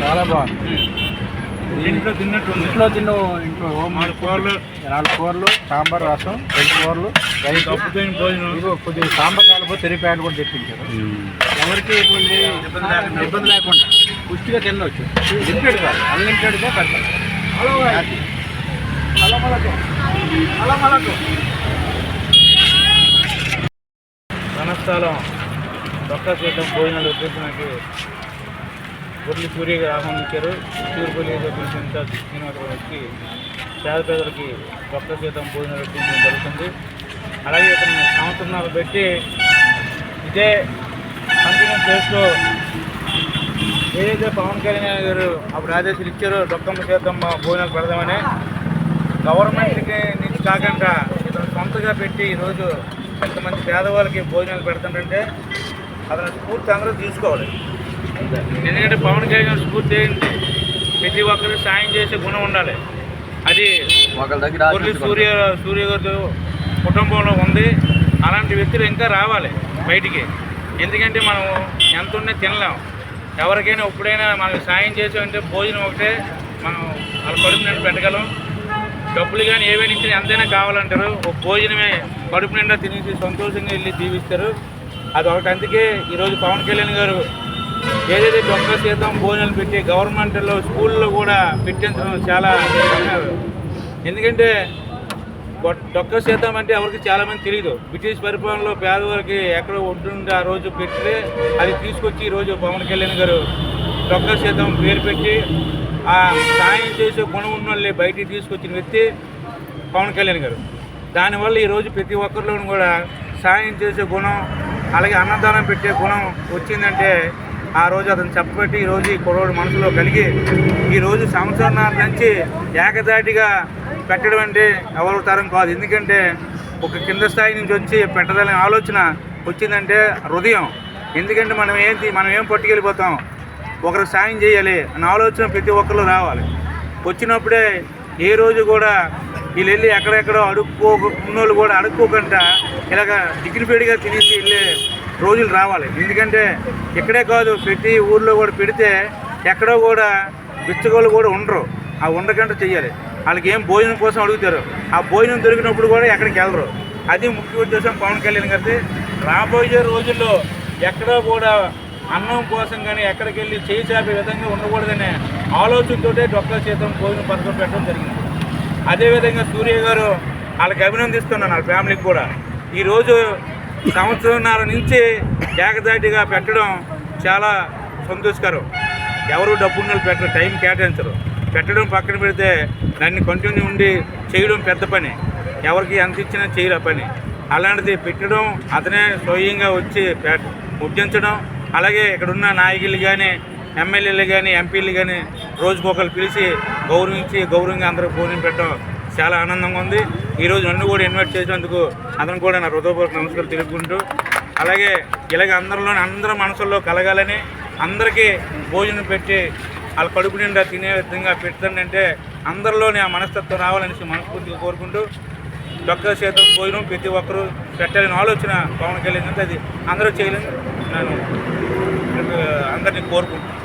చాలా బాగుంది. ఇంట్లో తిన్నట్టుంది. ఇంట్లో తిన్న ఇంట్లో నాలుగు కూరలు. నాలుగు కూరలు సాంబార్ రసం రెండు కూరలు కొద్దిగా సాంబార్ కలుపు తెరిపాయలు కూడా తెప్పించారు. ఎవరికి ఇబ్బంది లేకుండా. పుష్టిగా తినవచ్చు లిమిటెడ్ కాదు అన్లిమిటెడ్గా పెడతారు హలో హలో మలకు హలో మలకు రణస్థలం డొక్కా చేయడం భోజనాలు ఉద్దేశానికి గుడ్లు పూరిగా గారు ఆహ్వానించారు. తూర్పులి ఇన్ఛార్జ్ శ్రీనివాసరావు వచ్చి పేద పేదలకి భక్త సీతం భోజనాలు ఉద్దేశించడం జరుగుతుంది. అలాగే ఇక్కడ సంవత్సరాలు పెట్టి ఇదే కంటిన్యూ చేస్తూ ఏదైతే పవన్ కళ్యాణ్ గారు అప్పుడు ఆదేశాలు ఇచ్చారో దొక్కమ్మ సీతమ్మ భోజనాలు పెడదామని గవర్నమెంట్కి నుంచి కాకుండా ఇతను సొంతగా పెట్టి ఈరోజు కొంతమంది పేదవాళ్ళకి భోజనాలు పెడుతుంటే అతను స్ఫూర్తి అందరూ తీసుకోవాలి. ఎందుకంటే పవన్ కళ్యాణ్ స్ఫూర్తి ఏంటి ప్రతి ఒక్కరికి సాయం చేసే గుణం ఉండాలి. అది మురళి సూర్య సూర్య గారి కుటుంబంలో ఉంది. అలాంటి వ్యక్తులు ఇంకా రావాలి బయటికి. ఎందుకంటే మనం ఎంత ఉన్నా తినలేం. ఎవరికైనా ఎప్పుడైనా మనకు సాయం చేసామంటే భోజనం ఒకటే మనం వాళ్ళ కడుపు నిండా పెట్టగలం. డబ్బులు కానీ ఏవైనా ఇచ్చినా ఎంతైనా కావాలంటారు. ఒక భోజనమే కడుపు నిండా తినేసి సంతోషంగా వెళ్ళి దీవిస్తారు అది ఒకటి. అందుకే ఈరోజు పవన్ కళ్యాణ్ గారు ఏదైతే డొక్క శాతం భోజనాలు పెట్టి గవర్నమెంట్లో స్కూల్లో కూడా పెట్టించడం చాలా ఎందుకంటే డొ- డొక్క శాతం అంటే ఎవరికి చాలామంది తెలియదు బ్రిటిష్ పరిపాలనలో పేదవారికి ఎక్కడో ఉంటుంటే ఆ రోజు పెట్టి అది తీసుకొచ్చి ఈరోజు పవన్ కళ్యాణ్ గారు డొక్క శాతం పేరు పెట్టి ఆ సాయం చేసే గుణం ఉన్న వాళ్ళని బయటికి తీసుకొచ్చిన వ్యక్తి పవన్ కళ్యాణ్ గారు. దానివల్ల ఈరోజు ప్రతి ఒక్కరిలోనూ కూడా సాయం చేసే గుణం అలాగే అన్నదానం పెట్టే గుణం వచ్చిందంటే ఆ రోజు అతను చెప్పబెట్టి ఈరోజు ఈ కుర్రోడు మనసులో కలిగి ఈరోజు సంవత్సరాల నుంచి ఏకదాటిగా పెట్టడం అంటే ఎవరు తరం కాదు. ఎందుకంటే ఒక కింద స్థాయి నుంచి వచ్చి పెట్టదనే ఆలోచన వచ్చిందంటే హృదయం. ఎందుకంటే మనం ఏంటి మనం ఏం పట్టుకెళ్ళిపోతాం? ఒకరికి సాయం చేయాలి అన్న ఆలోచన ప్రతి ఒక్కరు రావాలి. వచ్చినప్పుడే ఏ రోజు కూడా వీళ్ళు వెళ్ళి ఎక్కడెక్కడో అడుక్కో ఉన్నోళ్ళు కూడా అడుక్కోకుండా ఇలాగ డిగ్నిఫైడ్గా తినేసి వెళ్ళే రోజులు రావాలి. ఎందుకంటే ఇక్కడే కాదు ప్రతి ఊర్లో కూడా పెడితే ఎక్కడో కూడా బిచ్చగోళ్ళు కూడా ఉండరు. ఆ ఉండకంటే చెయ్యాలి. వాళ్ళకి ఏం భోజనం కోసం అడుగుతారు. ఆ భోజనం దొరికినప్పుడు కూడా ఎక్కడికి వెళ్ళరు. అది ముఖ్య ఉద్దేశం పవన్ కళ్యాణ్ గారిది. రాబోయే రోజుల్లో ఎక్కడో కూడా అన్నం కోసం కానీ ఎక్కడికి వెళ్ళి చేయి చాపే విధంగా ఉండకూడదనే ఆలోచనతోటే డొక్కల చేతం భోజనం పథకం పెట్టడం జరిగింది. అదేవిధంగా సూర్య గారు వాళ్ళకి అభినందిస్తున్నాను వాళ్ళ ఫ్యామిలీకి కూడా. ఈరోజు సంవత్సరంన్నర నుంచి ఏకదాటిగా పెట్టడం చాలా సంతోషకరం. ఎవరు డబ్బున్న వాళ్ళు పెట్టరు టైం కేటాయించరు. పెట్టడం పక్కన పెడితే దాన్ని కంటిన్యూ ఉండి చేయడం పెద్ద పని. ఎవరికి ఎంత ఇచ్చినా చేయరు ఆ పని. అలాంటిది పెట్టడం అతనే స్వయంగా వచ్చి పెట్- అలాగే ఇక్కడున్న నాయకులు కానీ ఎమ్మెల్యేలు కానీ ఎంపీలు కానీ రోజుకొకరు పిలిచి గౌరవించి గౌరవంగా అందరూ భోజనం పెట్టడం చాలా ఆనందంగా ఉంది. ఈరోజు నన్ను కూడా ఇన్వైట్ చేసినందుకు అతను కూడా నా హృదయపూర్వక నమస్కారం తెలుపుకుంటూ అలాగే ఇలాగ అందరిలోని అందరి మనసుల్లో కలగాలని అందరికీ భోజనం పెట్టి వాళ్ళ కడుపు నిండా తినే విధంగా పెట్టండి అందరిలోని ఆ మనస్తత్వం రావాలనేసి మనస్ఫూర్తిగా కోరుకుంటూ డొక్క శాతం భోజనం ప్రతి ఒక్కరూ పెట్టాలని ఆలోచన పవన్ కళ్యాణ్ అంటే అది అందరూ చేయలేని నేను అందరినీ కోరుకుంటున్నాను.